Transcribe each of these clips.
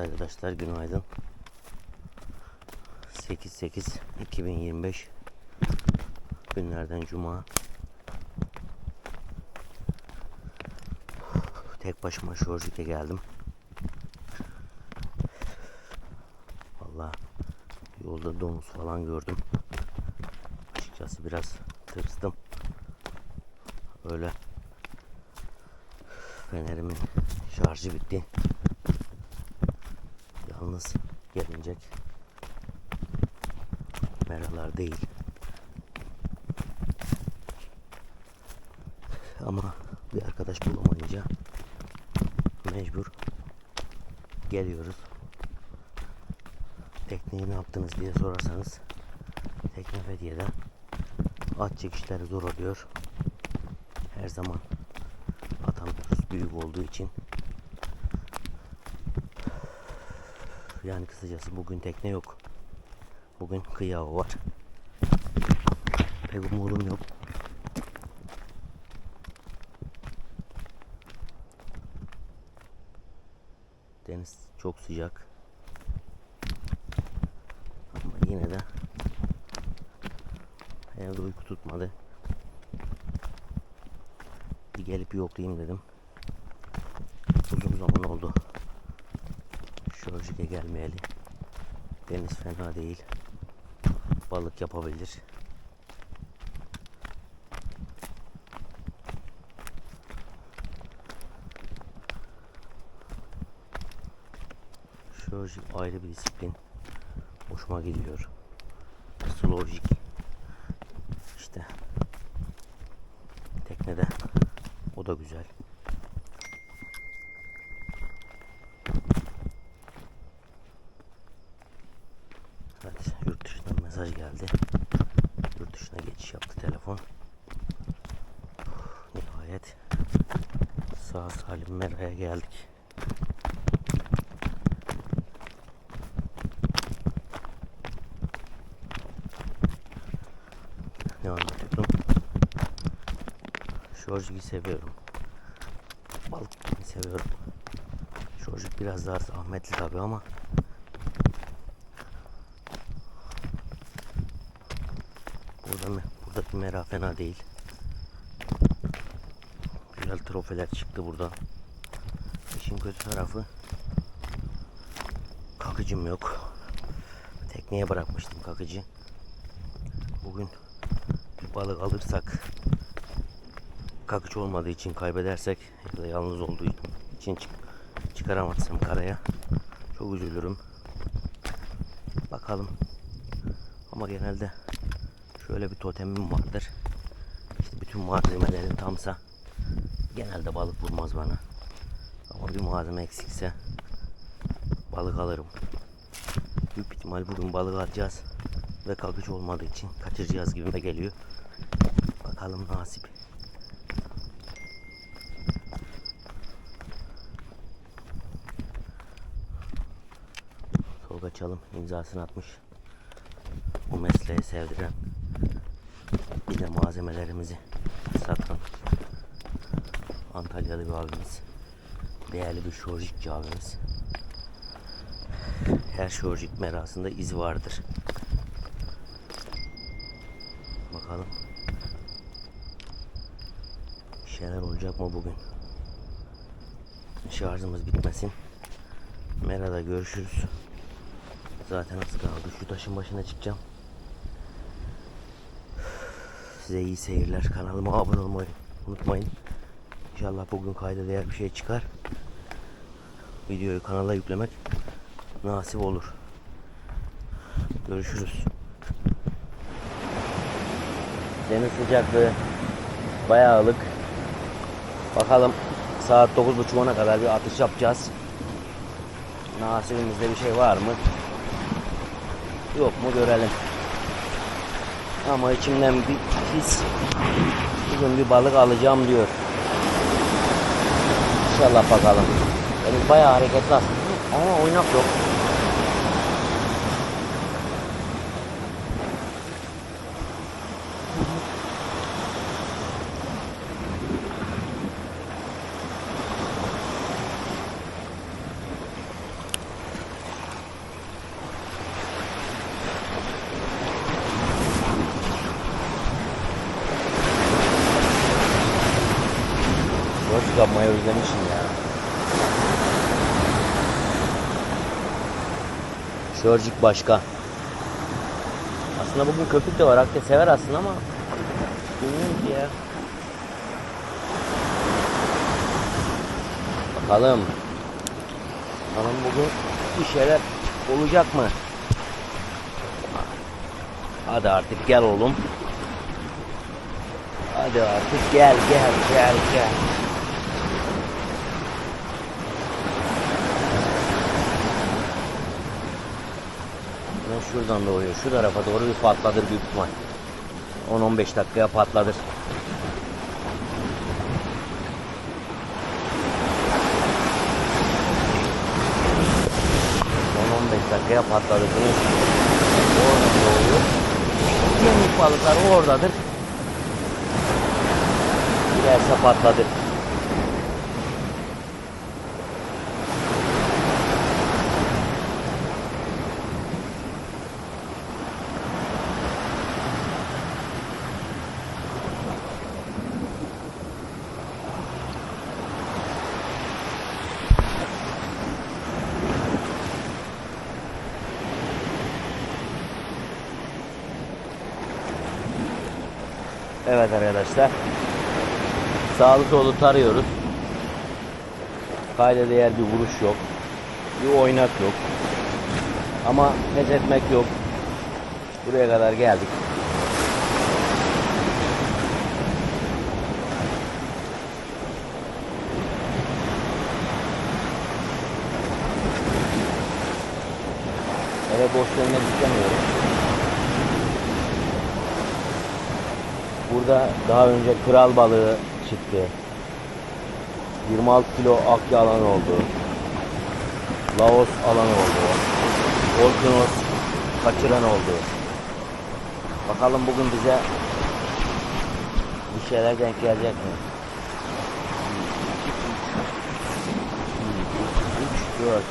arkadaşlar günaydın. 8-8-2025 günlerden cuma. Tek başıma Şorjik'e geldim. Vallahi yolda domuz falan gördüm. Açıkçası biraz tırstım. Öyle fenerimin şarjı bitti. Yalnız gelinecek meralar değil. Ama bir arkadaş bulamayınca mecbur geliyoruz. Tekneyi ne yaptınız diye sorarsanız Tekne Fethiye'de at çekişleri zor oluyor. Her zaman atamıyoruz büyük olduğu için. Yani kısacası bugün tekne yok. Bugün kıyı avı var. Pek umudum yok. Deniz çok sıcak. Ama yine de evde uyku tutmadı. Bir gelip yoklayayım dedim. Uzun zaman oldu. Şörjik'e gelmeyeli. Deniz fena değil. Balık yapabilir. Şörjik ayrı bir disiplin. Hoşuma gidiyor. Slowjik. İşte teknede o da güzel. Evet, yurt dışından mesaj geldi. Yurt dışına geçiş yaptı telefon. Nihayet sağ salim Mera'ya geldik. Ne anlatıyordum? Şorjik'i seviyorum. Balık seviyorum. Şorjik biraz daha zahmetli tabi ama Burada mı? Buradaki mera fena değil. Güzel trofeler çıktı burada. İşin kötü tarafı kakıcım yok. Tekneye bırakmıştım kakıcı. Bugün bir balık alırsak kakıç olmadığı için kaybedersek ya da yalnız olduğu için çık çıkaramazsam karaya çok üzülürüm. Bakalım. Ama genelde şöyle bir totemim vardır. İşte bütün malzemelerim tamsa genelde balık vurmaz bana. Ama bir malzeme eksikse balık alırım. Büyük ihtimal bugün balık alacağız ve kalkıç olmadığı için kaçıracağız gibime geliyor. Bakalım nasip. Tolga Çalım imzasını atmış. Bu mesleği sevdiren malzemelerimizi satan Antalyalı bir abimiz. Değerli bir şorjikçi abimiz. Her şorjik merasında iz vardır. Bakalım. Bir şeyler olacak mı bugün? Şarjımız bitmesin. Merada görüşürüz. Zaten az kaldı. Şu taşın başına çıkacağım. Size iyi seyirler. Kanalıma abone olmayı unutmayın. İnşallah bugün kayda değer bir şey çıkar. Videoyu kanala yüklemek nasip olur. Görüşürüz. Deniz sıcaklığı bayağı ılık. Bakalım saat 9.30'a kadar bir atış yapacağız. Nasibimizde bir şey var mı? Yok mu görelim. Ama içimden bir his bugün bir balık alacağım diyor. İnşallah bakalım. Deniz bayağı hareketli aslında ama oynak yok. Balık yapmayı özlemişim ya. Şörcük başka. Aslında bugün köpük de var. Akde sever aslında ama bilmiyorum ki ya. Bakalım. Bakalım bugün bir şeyler olacak mı? Hadi artık gel oğlum. Hadi artık gel gel gel gel. Şuradan doğuyor. Şu tarafa doğru bir patladır büyük ihtimal. 10-15 dakikaya patladır. On 15 dakikaya patladı. Bunu oradan doğuyor. Yemlik balıklar oradadır. Giderse patladı. Evet arkadaşlar. Sağlı solu tarıyoruz. Kayda değer bir vuruş yok. Bir oynak yok. Ama pes etmek yok. Buraya kadar geldik. Eve boş dönmek istemiyorum. Burada daha önce kral balığı çıktı. 26 kilo akya alan oldu. Laos alan oldu. Orkinos kaçıran oldu. Bakalım bugün bize bir şeyler denk gelecek mi? 3, 4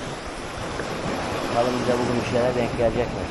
Bakalım bize bugün bir şeyler denk gelecek mi?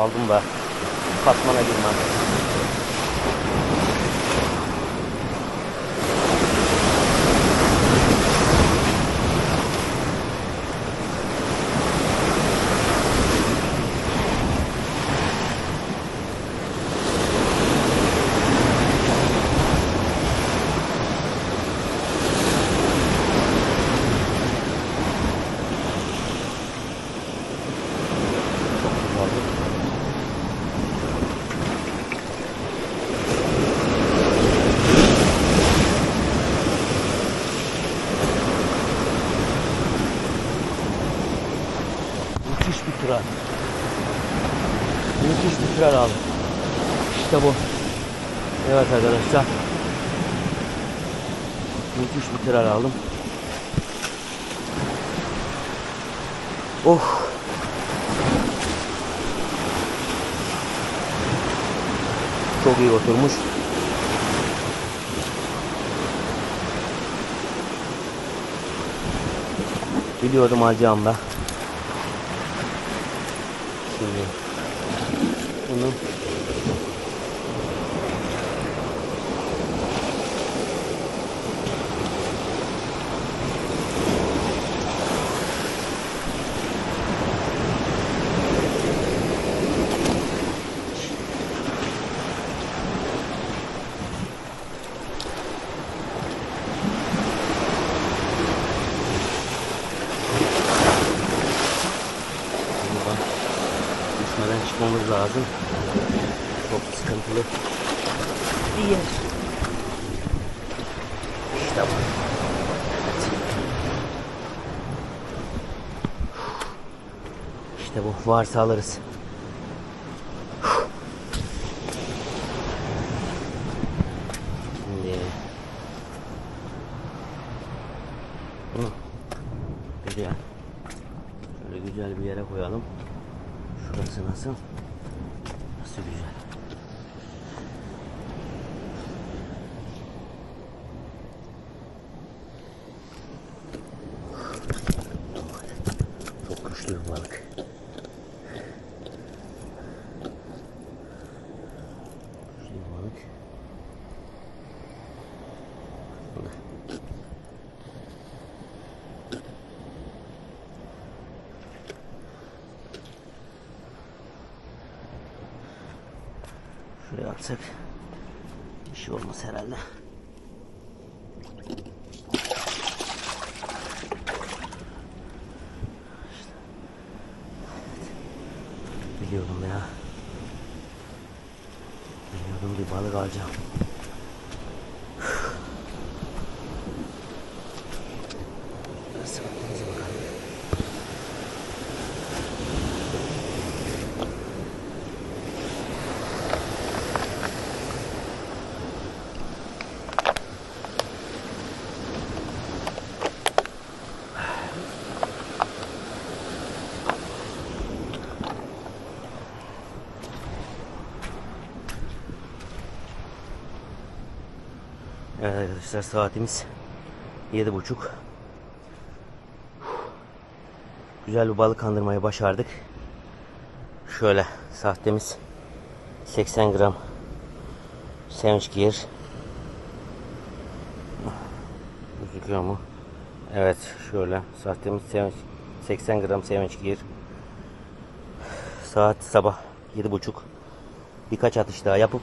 Aldım be. Katmana girmem. 80 müthiş bir tren aldım. Oh. Çok iyi oturmuş. Biliyordum alacağım da şimdi bunu lazım. Çok sıkıntılı bir yer. İşte bu. İşte bu. Varsa alırız. Şimdi bunu güzel şöyle güzel bir yere koyalım. Şurası nasıl? Nasıl. Şuraya atsak bir şey olmaz herhalde. Biliyordum ya. Biliyordum bir balık alacağım. Nasıl bakalım bakalım. Evet arkadaşlar saatimiz yedi buçuk. Güzel bir balık kandırmayı başardık. Şöyle sahtemiz 80 gram sevinç gear. Gözüküyor mu? Evet şöyle sahtemiz sevinç 80 gram sevinç gear. Saat sabah yedi buçuk. Birkaç atış daha yapıp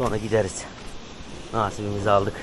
Sonra gideriz. Nasibimizi aldık.